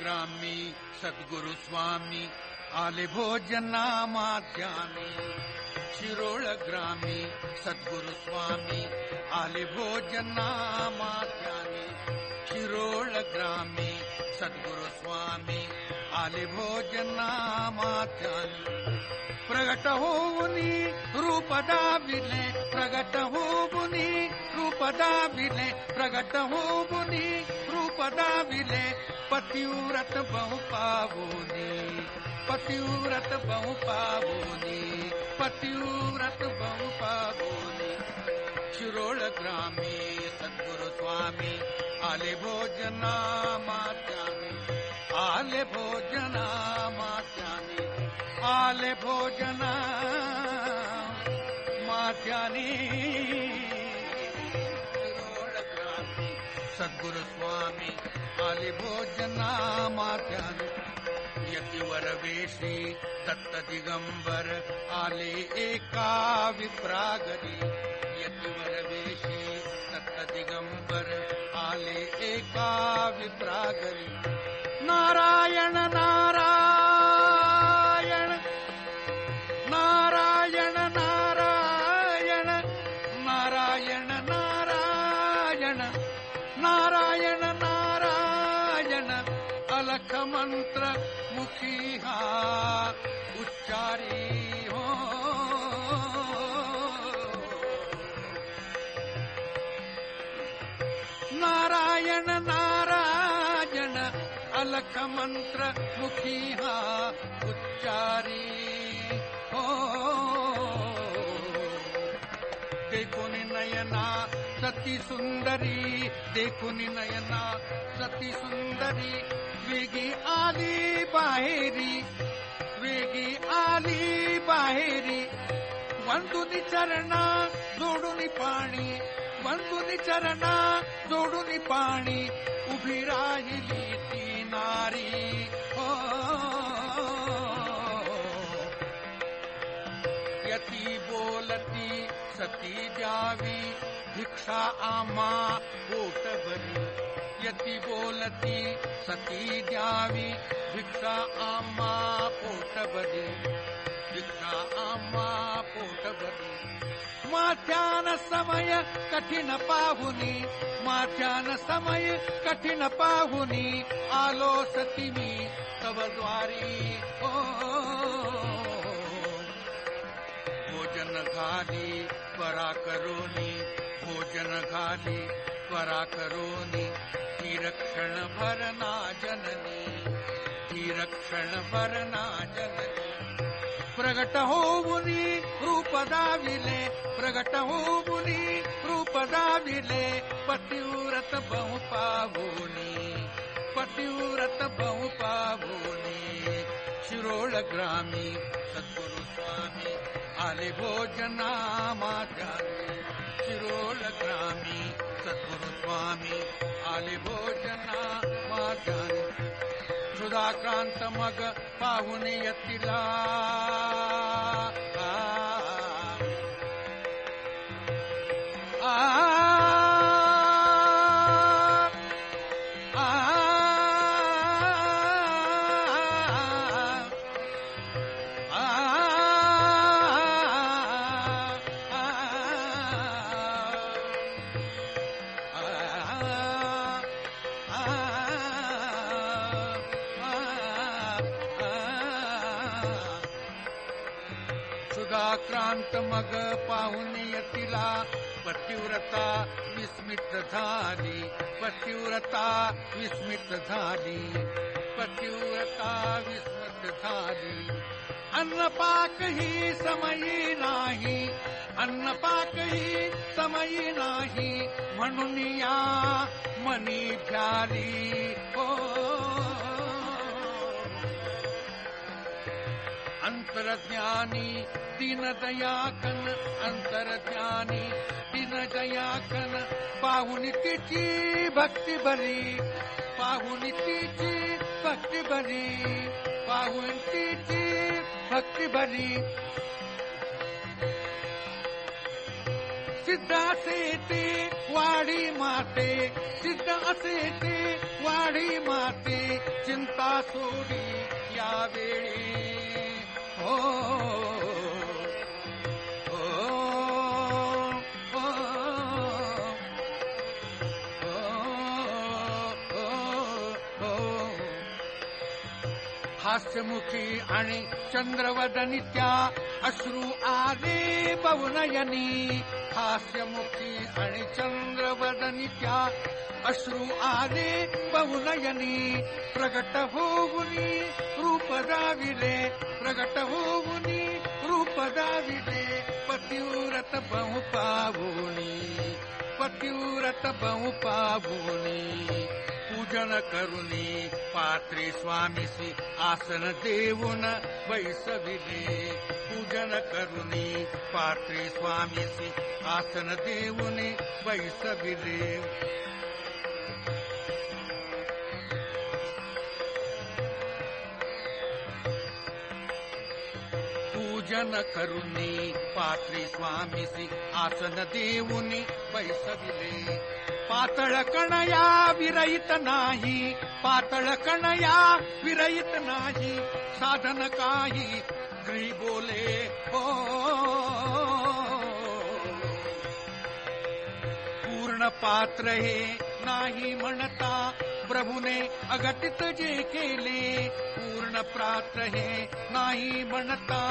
ग्रामी, सद्गुरु स्वामी, आले भोजना माध्यामी। शिरोळ ग्रामी, सद्गुरु स्वामी, आले भोजना माध्यामी। शिरोळ ग्रामी, सद्गुरु स्वामी, आले भोजना माध्यामी। प्रगट होऊनी रूप दाविले, प्रगट होऊनी रूप दाविले प्रगट होऊनी रूप दाविले पतिव्रत बहु पावोनी, पतिव्रत बहु पावोनी, पतिव्रत बहु पावोनी। शिरोळ ग्रामी सद्गुरु स्वामी, आले भोजना मात्यामी आले भोजना मात्यामी आले भोजना मात्यानी सद्गुरुस्वामी आलि भोजनामाध्या यज्ञ दत्त दिगम्बर आले एका विप्रागरि यज्ञरवेशि दत्त दिगम्बर आले एका विप्रागरी नारायण नारायण मंत्र मुखी उच्चारी हो। नारायण नारायण अलख मंत्र मुखी उच्चारी नयना सती सुंदरी वेगी आली बाहेरी वेगी आली बाहेरी वंदुनी चरणा जोडून पाणी वंदुनी चरणा जोडून पाणी उभी राहिली सती द्यावी भिक्षा आम्हा पोट भरी यती बोलती, सती द्यावी भिक्षा आम्हा पोट भरी भिक्षा आम्हा पोट भरी माथ्यान समय कठीण पाहुनी माथ्यान समय कठीण पाहुनी। आलो सती मी, तव द्वारी हो भोजन घाली त्वराकरो भोजन घा त्वरा करोनि तिरक्षण भरना जननी किरक्षण भरना जननी। प्रगटहो बुरि धृपदाभिले प्रगटहो बुरि धृपदाभिले पतिव्रत बहु पाभोनि पतिव्रत बहु पाभोनि शिरोळ ग्रामी सद्गुरु स्वामि। आले भोजनामाचार्य शिरोलग्रामी सद्गुरु स्वामी आले भोजनामाचार्य सुधाकांत मग पाहुणे यतिला यतिला. पतिव्रता झाली. पतिव्रता विस्मित पतिव्रता विस्मित झाली. अन्न पाक ही समयी नाही. अन्न पाक ही समयी नाही. म्हणून या मनी भ्याली हो अंतरज्ञानी दीनदयाकन अंतरज्ञानी दीनदयाकन पाहुन पाहुन भक्ती भरी पाहुन तिची भक्ती भरी ते वाढी माते चिंता सोडी यावेळी। हो हास्यमुखी आणि चंद्रवदनी त्या अश्रू आले बवनयनी हास्यमुखी आणि चंद्रवदनी त्या अश्रू आले बहुनयनी प्रगट होऊनी रूप दाविले प्रगट होऊनी रूप दाविले पतिव्रत बहु पावोनी पतिव्रत बहु पावोनी पूजन करुनी पात्री स्वामीसी आसन देऊन वैसविले पूजन करुनी पात्री स्वामीसी आसन देऊन वैसविले पूजन करुनी पात्री स्वामीसी आसन देऊनी पैसविले पातळ कणया विरहित नाही पातळ कणया विरहित नाही. साधन काही गृही बोले हो. पूर्ण पात्र हे नाही म्हणता प्रभूने अगतित जे केले पूर्ण पात्र हे नाही म्हणता.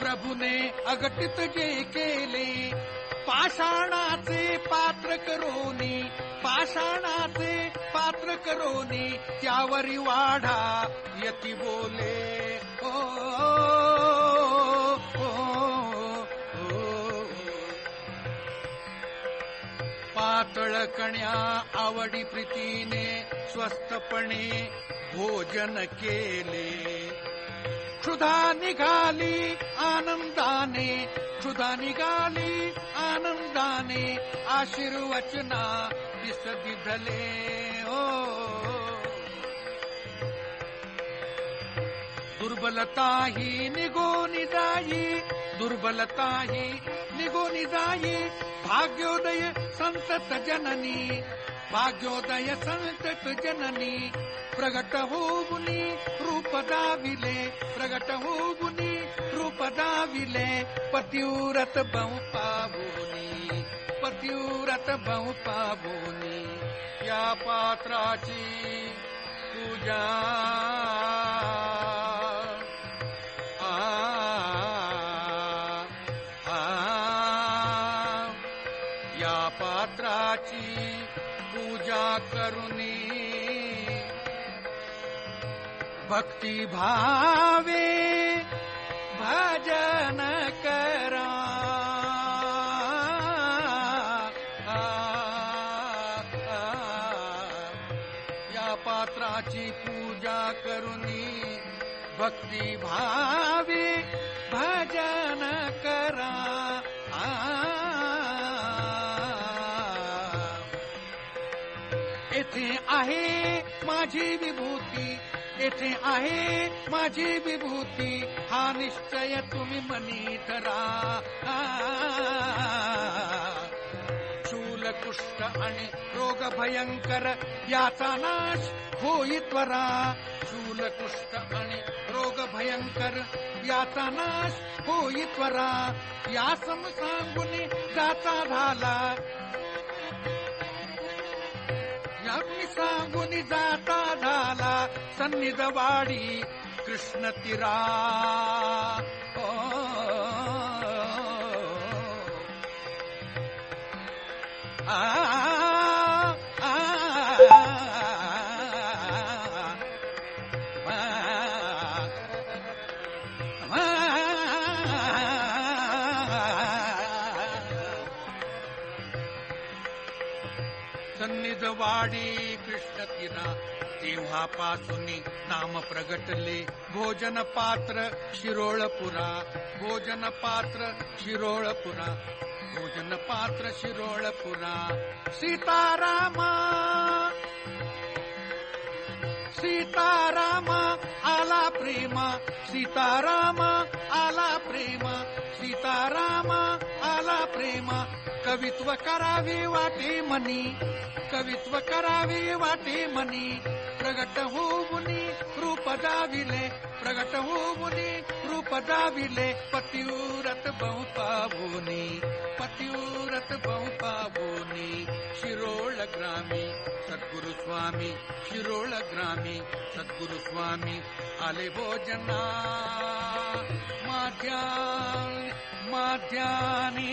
प्रभूने अगतित जे केले पाषाणाचे पात्र करोनी पाषाणाचे पात्र करोनी त्यावरी वाढा यती बोले ओ, पातळ कण्या आवडी प्रीतीने स्वस्तपणे भोजन केले क्षुधा निघाली आनंदाने क्षुधानि गाली, आनंदाने, आशीर्वचना विसदिधले ओ दुर्बलता ही निगो निजाई दुर्बलता ही निगो निजाई। भाग्योदय संतत जननी, भाग्योदय संतत जननी। प्रगट हो गुनी रूप दाविले, प्रगट हो गुनी बहु पावोनी पतिव्रत बहु पावोनी। या पात्राची पूजा। या पात्राची पूजा करुनी। भक्ती भावे भजन करा। या पात्राची पूजा करुनी भक्ती भावी भजन करा। येथे आहे माझी विभूती। येथे आहे माझी विभूती. हा निश्चय तुम्ही मनी धरा शूल कुष्ठ आणि रोग भयंकर याचा नाश होई त्वरा. शूल कुष्ठ आणि रोग भयंकर याचा नाश होई त्वरा. या सम सांगून जाता झाला. సన్నిధాతా దాన సన్నిధవాడి కృష్ణ తిరా ఆ சந்நிதவாடி भोजन पात्र शिरोळपुरा भोजन पात्र शिरोळपुरा भोजन पात्र शिरोळपुरा. सीतारामा सीतारामा आला प्रेमा. सीतारामा आला प्रेमा. सीता राम आला प्रेम कवित्व करावे वाटे मनी कवित्व करावे वाटे मनी प्रगट होऊनी रूप दाविले प्रगट होऊनी रूप दाविले पतिव्रत बहु पावोनी पतिव्रत बहु पावोनी शिरोळ ग्रामी सद्गुरु स्वामी शिरोळ ग्रामी सद्गुरु स्वामी आले भोजना माध्या माध्यानी